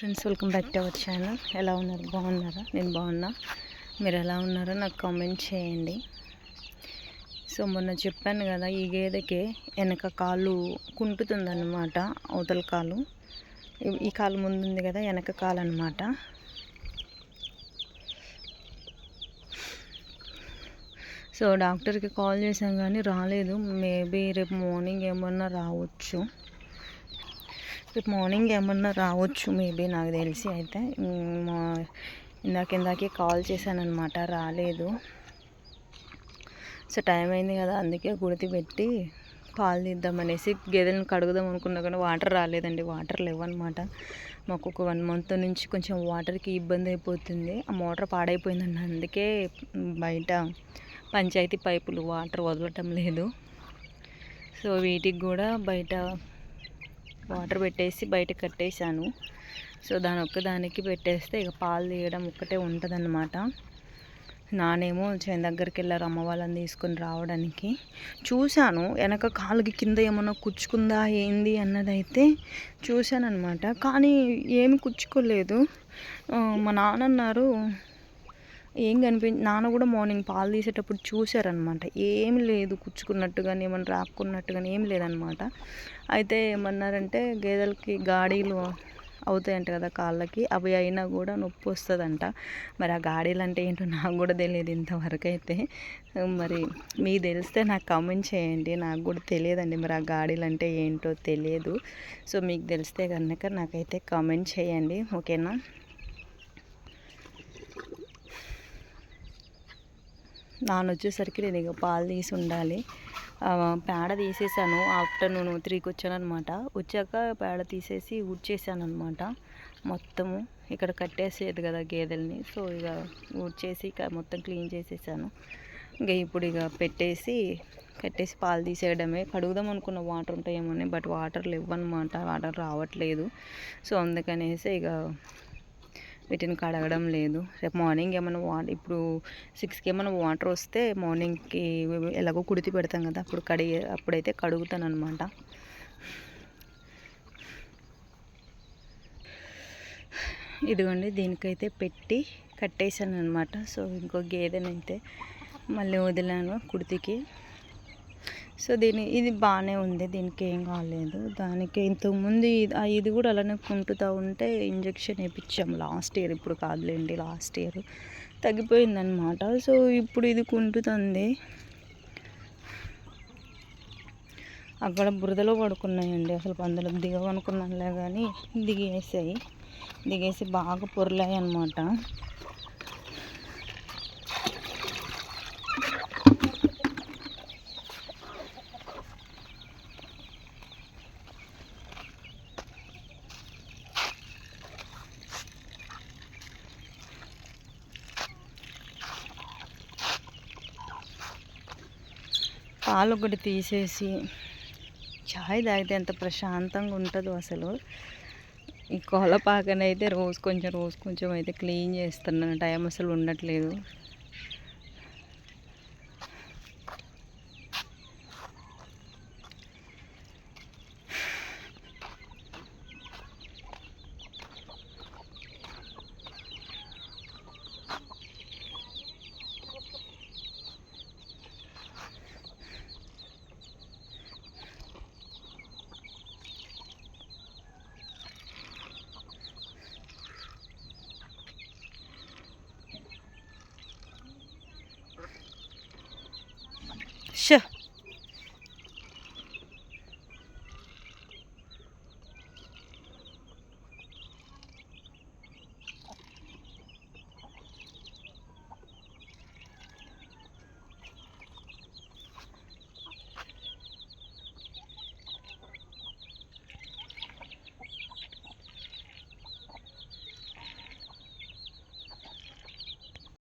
Friends welcome back to our channel. ఎలా ఉన్నారు? బాగున్నారా? నేను బాగున్నా. మీరు ఎలా ఉన్నారో నాకు కామెంట్ చేయండి. సో మొన్న చెప్పాను కదా ఈ గేదెకి వెనక కాలు కుంటుతుందన్నమాట అవతల కాలు. ఈ కాలు ముందుంది కదా వెనక కాలు అనమాట సో డాక్టర్కి కాల్ చేసాం కానీ రాలేదు. మేబీ రేపు మార్నింగ్ ఏమన్నా రావచ్చు. రేపు మార్నింగ్ ఏమన్నా రావచ్చు మేబీ నాకు తెలిసి అయితే. ఇందాక ఇందాకే కాల్ చేశాను అనమాట రాలేదు. సో టైం అయింది కదా అందుకే గుడితి పెట్టి పాలు తీద్దామనేసి గేదెలను కడుగుదాం అనుకున్నా కానీ వాటర్ రాలేదండి వాటర్ లేవన్నమాట. మాకు ఒక వన్ మంత్ నుంచి కొంచెం వాటర్కి ఇబ్బంది అయిపోతుంది ఆ మోటార్ పాడైపోయిందండి. అందుకే బయట పంచాయతీ పైపులు వాటర్ వదలటం లేదు. సో వీటికి కూడా బయట వాటర్ పెట్టేసి బయట కట్టేశాను. సో దాని ఒక్కదానికి పెట్టేస్తే ఇక పాలు తీయడం ఒక్కటే ఉంటుందన్నమాట. నానేమో చేను దగ్గరికి వెళ్ళారు అమ్మ వాళ్ళని తీసుకొని రావడానికి. చూశాను వెనక కాలుకి కింద ఏమన్నా కుచ్చుకుందా ఏంది అన్నదైతే చూశాను అనమాట కానీ ఏమి కుచ్చుకోలేదు. మా నాన్న అన్నారు ఏం కనిపి నాన్న కూడా మార్నింగ్ పాలు తీసేటప్పుడు చూశారనమాట ఏమి లేదు కుచ్చుకున్నట్టు కానీ ఏమన్నా రాక్కున్నట్టు కానీ ఏం లేదనమాట అయితే ఏమన్నారంటే గేదెలకి గాడీలు అవుతాయంట కదా కాళ్ళకి అవి అయినా కూడా నొప్పి వస్తుందంట. మరి ఆ గాడీలు అంటే ఏంటో నాకు కూడా తెలియదు ఇంతవరకు అయితే. మరి మీకు తెలిస్తే నాకు కామెంట్ చేయండి నాకు కూడా తెలియదండి మరి ఆ గాడీలు అంటే ఏంటో తెలియదు. సో మీకు తెలిస్తే కనుక నాకైతే కామెంట్ చేయండి ఓకేనా? నాన్న వచ్చేసరికి నేను ఇక పాలు తీసి ఉండాలి. పేడ తీసేసాను. ఆఫ్టర్నూన్ త్రీకి వచ్చాను అనమాట వచ్చాక పేడ తీసేసి ఊడ్చేసాను అనమాట మొత్తము ఇక్కడ కట్టేసేది కదా గేదెల్ని. సో ఇక ఊడ్చేసి మొత్తం క్లీన్ చేసేసాను. ఇంకా ఇప్పుడు ఇక పెట్టేసి కట్టేసి పాలు తీసేయడమే. కడుగుదాం అనుకున్న వాటర్ ఉంటాయేమో బట్ వాటర్ లేవన్నమాట. వాటర్ రావట్లేదు. సో అందుకనేసి ఇక వీటిని కడగడం లేదు. రేపు మార్నింగ్ ఏమైనా వాటర్ ఇప్పుడు సిక్స్కి ఏమైనా వాటర్ వస్తే మార్నింగ్కి ఎలాగో కుడితి పెడతాం కదా అప్పుడు కడిగి అప్పుడైతే కడుగుతాను అనమాట ఇదిగోండి దీనికైతే పెట్టి కట్టేశాను అనమాట సో ఇంకో గేదెనైతే మళ్ళీ వదిలాను కుడితికి. సో దీని ఇది బాగానే ఉంది. దీనికి ఏం కాలేదు. దానికి ఇంతకుముందు ఇది కూడా అలానే కుంటుతూ ఉంటే ఇంజక్షన్ వేయించాం లాస్ట్ ఇయర్. ఇప్పుడు కాదులేండి లాస్ట్ ఇయర్. తగ్గిపోయిందనమాట సో ఇప్పుడు ఇది కుంటుతుంది. అక్కడ బురదలో పడుకున్నాయండి. అసలు పందులు దిగవనుకున్నానులే కానీ దిగేసాయి. దిగేసి బాగా పొరలాయి అనమాట పాలు ఒకటి తీసేసి చాయ్ తాగితే ఎంత ప్రశాంతంగా ఉంటుందో అసలు. ఈ కోలపాకనైతే రోజు కొంచెం రోజు కొంచెం అయితే క్లీన్ చేస్తున్నాను టైం అసలు ఉండట్లేదు. ಶ್ಯೋ